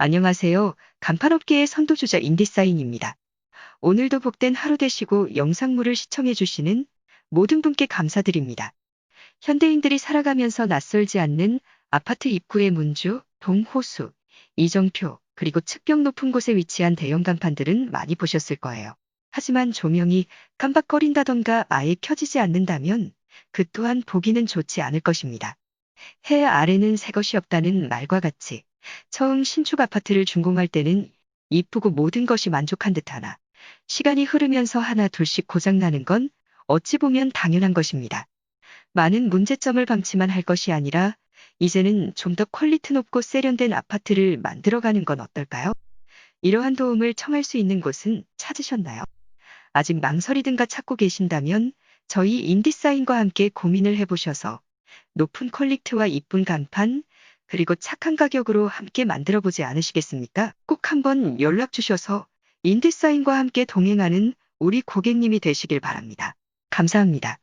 안녕하세요. 간판업계의 선도주자 인디사인입니다. 오늘도 복된 하루 되시고 영상물을 시청해주시는 모든 분께 감사드립니다. 현대인들이 살아가면서 낯설지 않는 아파트 입구의 문주, 동호수, 이정표, 그리고 측벽 높은 곳에 위치한 대형 간판들은 많이 보셨을 거예요. 하지만 조명이 깜박거린다던가 아예 켜지지 않는다면 그 또한 보기는 좋지 않을 것입니다. 해 아래는 새 것이 없다는 말과 같이 처음 신축 아파트를 준공할 때는 이쁘고 모든 것이 만족한 듯하나 시간이 흐르면서 하나 둘씩 고장나는 건 어찌 보면 당연한 것입니다. 많은 문제점을 방치만 할 것이 아니라 이제는 좀 더 퀄리티 높고 세련된 아파트를 만들어가는 건 어떨까요? 이러한 도움을 청할 수 있는 곳은 찾으셨나요? 아직 망설이든가 찾고 계신다면 저희 인디사인과 함께 고민을 해보셔서 높은 퀄리티와 이쁜 간판, 그리고 착한 가격으로 함께 만들어 보지 않으시겠습니까? 꼭 한번 연락 주셔서 인디사인과 함께 동행하는 우리 고객님이 되시길 바랍니다. 감사합니다.